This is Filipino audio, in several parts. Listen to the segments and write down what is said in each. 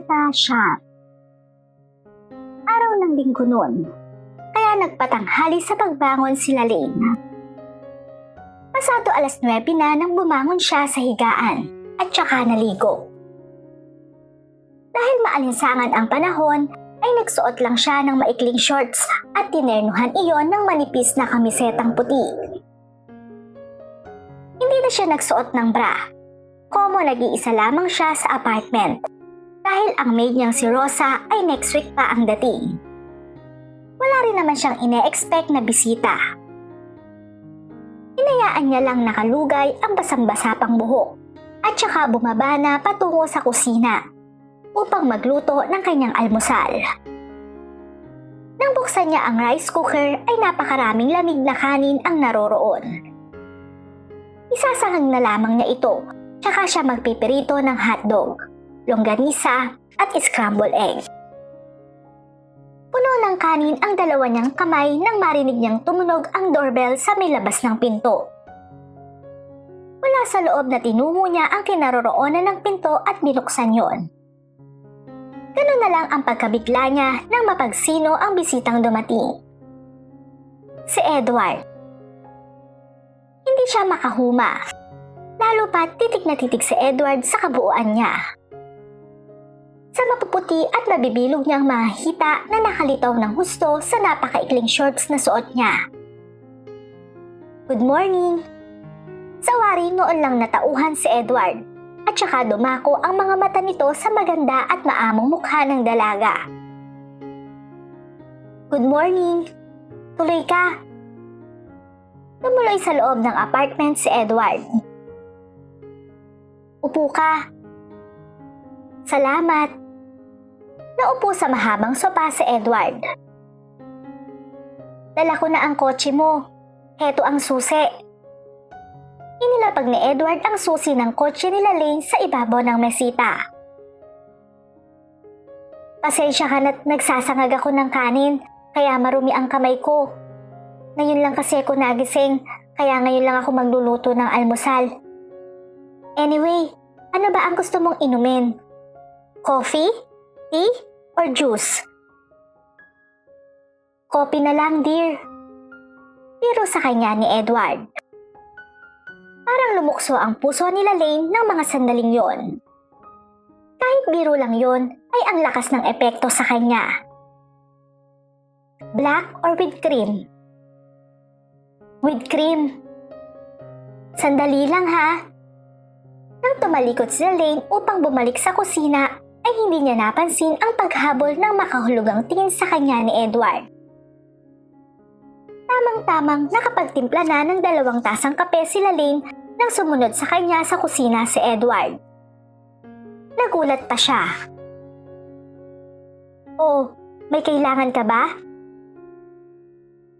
Kabanata siya. Araw ng linggo noon, kaya nagpatanghali sa pagbangon sila Lane. Pasado alas 9 na nang bumangon siya sa higaan at tsaka naligo. Dahil maalinsangan ang panahon, ay nagsuot lang siya ng maikling shorts at tinernuhan iyon ng manipis na kamisetang puti. Hindi na siya nagsuot ng bra. Komo nag-iisa lamang siya sa apartment dahil ang maid niyang si Rosa ay next week pa ang dating. Wala rin naman siyang ine-expect na bisita. Inayaan niya lang nakalugay ang basang-basa pang buhok at saka bumaba na patungo sa kusina upang magluto ng kanyang almusal. Nang buksan niya ang rice cooker ay napakaraming lamig na kanin ang naroroon. Isasahang na lamang niya ito tsaka siya magpipirito ng hotdog, longganisa at scrambled egg. Puno ng kanin ang dalawa niyang kamay nang marinig niyang tumunog ang doorbell sa may labas ng pinto. Wala sa loob na tinungo niya ang kinaroroonan ng pinto at binuksan yon. Ganun na lang ang pagkabigla niya nang mapagsino ang bisitang dumating. Si Edward. Hindi siya makahuma. Lalo pa titig na titig si Edward sa kabuuan niya. Sa mapuputi at mabibilog niyang mga hita na nakalitaw ng husto sa napakaikling shorts na suot niya. Good morning! Sa wari noon lang natauhan si Edward at saka dumako ang mga mata nito sa maganda at maamong mukha ng dalaga. Good morning! Tuloy ka! Tumuloy sa loob ng apartment si Edward. Upo ka. Salamat. Naupo sa mahabang sopa si Edward. Dala ko na ang kotse mo. Heto ang susi. Inilapag ni Edward ang susi ng kotse nila Lane sa ibabaw ng mesita. Pasensya ka na't nagsasangag ako ng kanin, kaya marumi ang kamay ko. Ngayon lang kasi ako nagising, kaya ngayon lang ako magluluto ng almusal. Anyway, ano ba ang gusto mong inumin? Coffee? Tea? Or juice? Coffee na lang, dear. Pero sa kanya ni Edward. Parang lumukso ang puso nila Lane ng mga sandaling yon. Kahit biro lang yon, ay ang lakas ng epekto sa kanya. Black or with cream? With cream. Sandali lang ha. Nang tumalikod si Lane upang bumalik sa kusina, ay hindi niya napansin ang paghabol ng makahulugang tingin sa kanya ni Edward. Tamang-tamang nakapagtimpla na ng dalawang tasang kape sila Lane nang sumunod sa kanya sa kusina si Edward. Nagulat pa siya. Oh, may kailangan ka ba?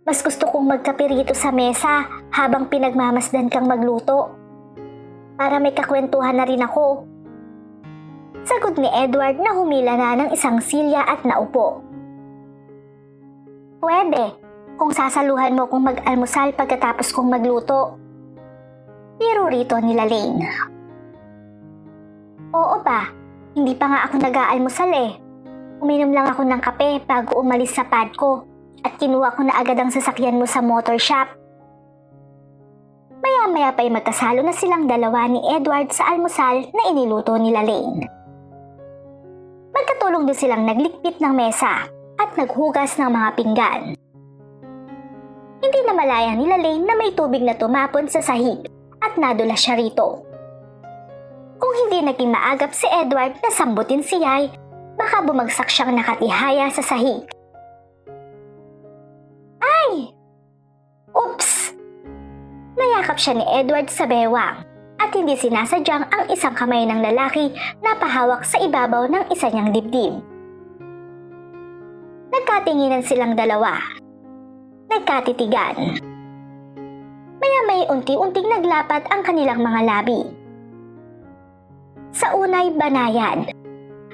Mas gusto kong magkape rito sa mesa habang pinagmamasdan kang magluto. Para may kakwentuhan na rin ako. Sagot ni Edward na humila na ng isang silya at naupo. Pwede, kung sasaluhan mo kong mag-almusal pagkatapos kong magluto. Pero rito nila Lane. Oo ba, hindi pa nga ako nag-aalmusal eh. Uminom lang ako ng kape bago umalis sa pad ko at kinuha ko na agad ang sasakyan mo sa motor shop. Maya-maya pa'y magkasalo na silang dalawa ni Edward sa almusal na iniluto nila Lane. Magkatulong din silang naglikpit ng mesa at naghugas ng mga pinggan. Hindi na malaya nila Lane na may tubig na tumapon sa sahig at nadula siya rito. Kung hindi naging maagap si Edward na sambutin si Yay, baka bumagsak siyang nakatihaya sa sahig. Ay! Oops! Nayakap siya ni Edward sa bewang at hindi sinasadyang ang isang kamay ng lalaki na pahawak sa ibabaw ng isa niyang dibdib. Nagkatinginan silang dalawa. Nagkatitigan. Maya may unti-unting naglapat ang kanilang mga labi. Sa unay banayad.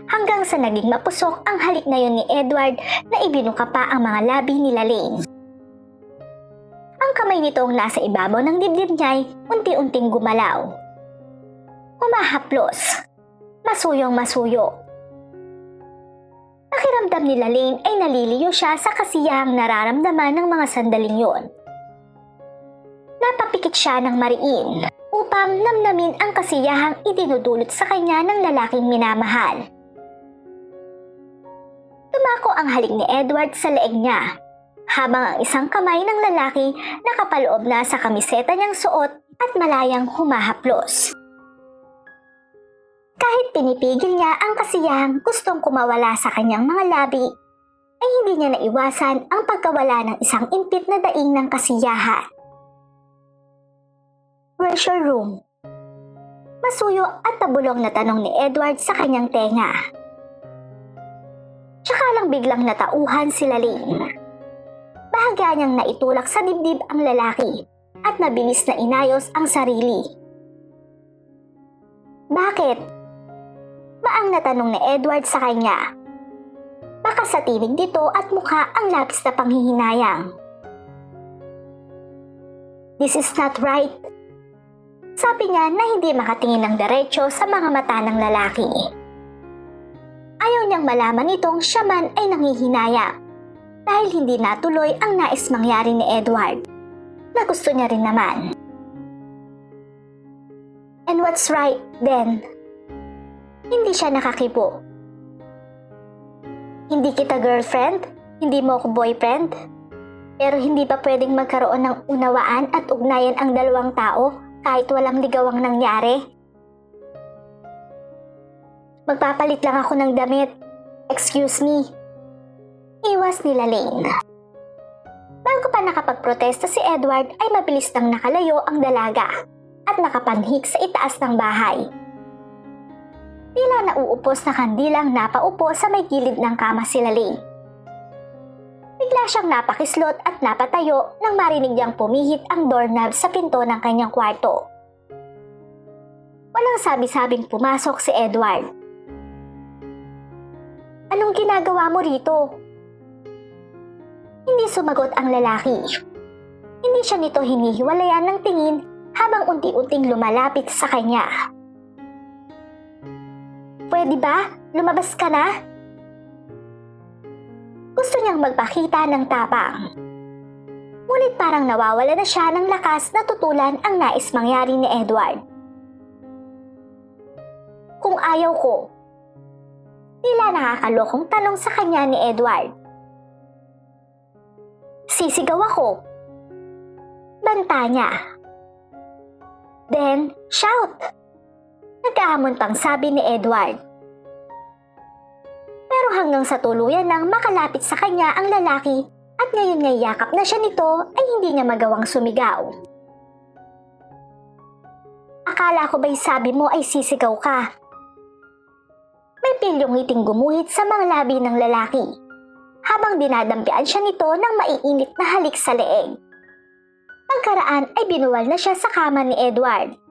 Hanggang sa naging mapusok ang halik na yun ni Edward na ibinuka pa ang mga labi nila Lane. Ang kamay nitong nasa ibabaw ng dibdib niya'y unti-unting gumalaw. Humahaplos. Masuyong masuyo. Pakiramdam ni Lane ay naliliyo siya sa kasiyahang nararamdaman ng mga sandaling yon. Napapikit siya ng mariin upang namnamin ang kasiyahang idinudulot sa kanya ng lalaking minamahal. Tumako ang halik ni Edward sa leeg niya, habang ang isang kamay ng lalaki nakapaloob na sa kamiseta niyang suot at malayang humahaplos. Kahit pinipigil niya ang kasiyahang gustong kumawala sa kanyang mga labi, ay hindi niya naiwasan ang pagkawala ng isang impit na daing ng kasiyahan. Where's room? Masuyo at tabulong na tanong ni Edward sa kanyang tenga. Tsaka lang biglang natauhan si Laling. Bahagya niyang naitulak sa dibdib ang lalaki at nabilis na inayos ang sarili. Bakit? Maang natanong ni Edward sa kanya. Baka sa tinig dito at mukha ang labis na panghihinayang. This is not right. Sabi niya na hindi makatingin ng diretsyo sa mga mata ng lalaki. Ayaw niyang malaman itong siya man ay nanghihinaya dahil hindi natuloy ang nais mangyari ni Edward na gusto niya rin naman. And what's right then? Hindi siya nakakibo. Hindi kita girlfriend, hindi mo ako boyfriend, pero hindi pa pwedeng magkaroon ng unawaan at ugnayan ang dalawang tao kahit walang ligawang nangyari. Magpapalit lang ako ng damit. Excuse me. Iwas nila Lane. Bago pa nakapagprotesta si Edward ay mabilis nang nakalayo ang dalaga at nakapanhik sa itaas ng bahay. Tila nauupos na kandilang napaupo sa may gilid ng kama si Lane. Bigla siyang napakislot at napatayo nang marinig niyang pumihit ang doorknob sa pinto ng kanyang kwarto. Walang sabi-sabing pumasok si Edward. Anong ginagawa mo rito? Hindi sumagot ang lalaki. Hindi siya nito hinihiwalayan ng tingin habang unti-unting lumalapit sa kanya. Pwede ba? Lumabas ka na? Gusto niyang magpakita ng tapang. Ngunit parang nawawala na siya ng lakas na tutulan ang nais mangyari ni Edward. Kung ayaw ko, tila nakakalokong tanong sa kanya ni Edward. Sisigaw ako. Banta niya. Then, shout. Nagkahamon sabi ni Edward. Pero hanggang sa tuluyan nang makalapit sa kanya ang lalaki at ngayon ngay yakap na siya nito ay hindi niya magawang sumigaw. Akala ko ba'y sabi mo ay sisigaw ka? May pilyong ngiting gumuhit sa mga labi ng lalaki habang dinadampian siya nito ng maiinit na halik sa leeg. Pagkaraan ay binuwal na siya sa kama ni Edward.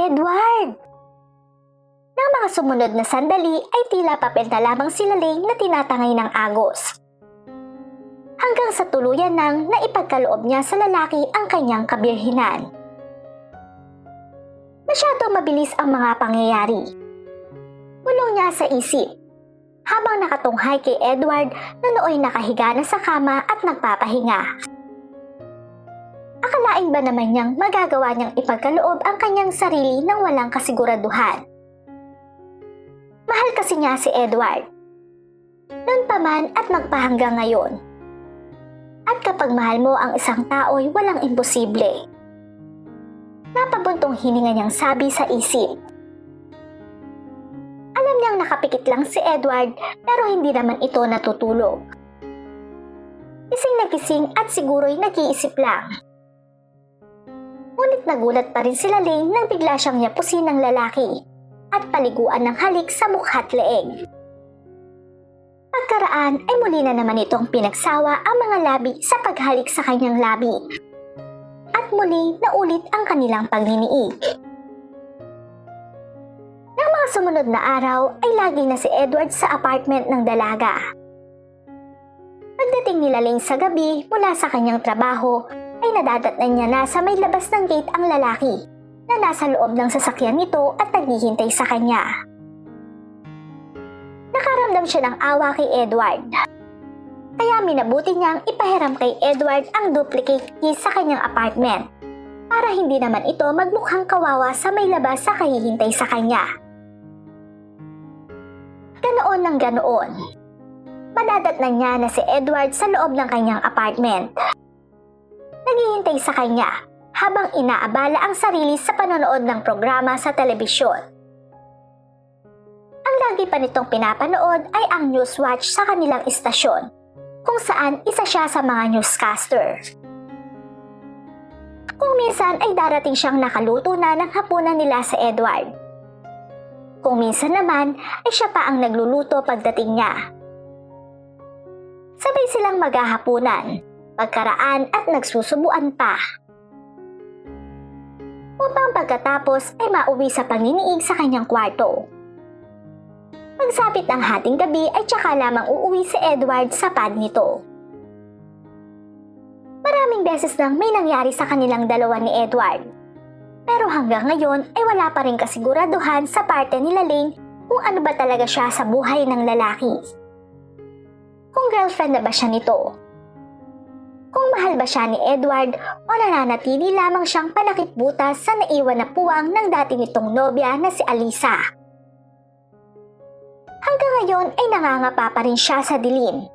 Edward! Nang mga sumunod na sandali ay tila papel na lamang sila Ling na tinatangay ng agos. Hanggang sa tuluyan nang naipagkaloob niya sa lalaki ang kanyang kabirhinan. Masyadong mabilis ang mga pangyayari. Bulong niya sa isip habang nakatunghay kay Edward na nooy nakahiga na sa kama at nagpapahinga. Akalain ba naman niyang magagawa niyang ipagkaloob ang kanyang sarili ng walang kasiguraduhan? Mahal kasi niya si Edward. Noon pa man at magpahanggang ngayon. At kapag mahal mo ang isang tao'y walang imposible. Napabuntong hininga niyang sabi sa isip. Alam niyang nakapikit lang si Edward pero hindi naman ito natutulog. Gising na gising at siguro'y nag-iisip lang. Ngunit nagulat pa rin sila Lane nang bigla siyang yapusin ng lalaki at paliguan ng halik sa mukha't leeg. Pagkaraan ay muli na naman itong pinagsawa ang mga labi sa paghalik sa kanyang labi. At muli naulit ang kanilang pagniniig. Nang mga sumunod na araw ay lagi na si Edward sa apartment ng dalaga. Pagdating nila Lane sa gabi mula sa kanyang trabaho ay nadadatnan niya na sa may labas ng gate ang lalaki na nasa loob ng sasakyan nito at naghihintay sa kanya. nakaramdam siya ng awa kay Edward. Kaya minabuti niyang ipahiram kay Edward ang duplicate key sa kanyang apartment para hindi naman ito magmukhang kawawa sa may labas sa kahihintay sa kanya. Ganoon ng ganoon. Madadatnan niya na si Edward sa loob ng kanyang apartment. Naghihintay sa kanya habang inaabala ang sarili sa panonood ng programa sa telebisyon. Ang lagi pa nitong pinapanood ay ang Newswatch sa kanilang istasyon, kung saan isa siya sa mga newscaster. Kung minsan ay darating siyang nakaluto na ng hapunan nila sa Edward. Kung minsan naman ay siya pa ang nagluluto pagdating niya. Sabay silang maghahapunan, pagkaraan at nagsusubuan pa. Upang pagkatapos ay mauwi sa panginiig sa kanyang kwarto. Pagsapit ng hating gabi ay tsaka lamang uuwi si Edward sa pad nito. Maraming beses nang may nangyari sa kanilang dalawa ni Edward. Pero hanggang ngayon ay wala pa rin kasiguraduhan sa parte nila Lane kung ano ba talaga siya sa buhay ng lalaki. Kung girlfriend na ba siya nito? Kung mahal ba siya ni Edward o nananatili lamang siyang panakitbutas sa naiwan na puwang ng dati nitong nobya na si Alisa. Hanggang ngayon ay nangangapa pa rin siya sa dilim.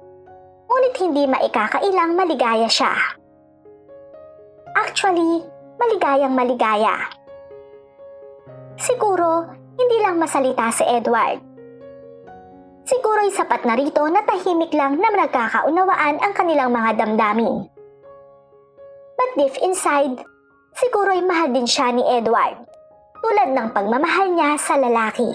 Ngunit hindi maikakailang maligaya siya. Actually, maligayang maligaya. Siguro, hindi lang masalita si Edward. Siguro'y sapat na rito na tahimik lang na nagkakaunawaan ang kanilang mga damdamin. But deep inside, siguro'y mahal din siya ni Edward. Tulad ng pagmamahal niya sa lalaki.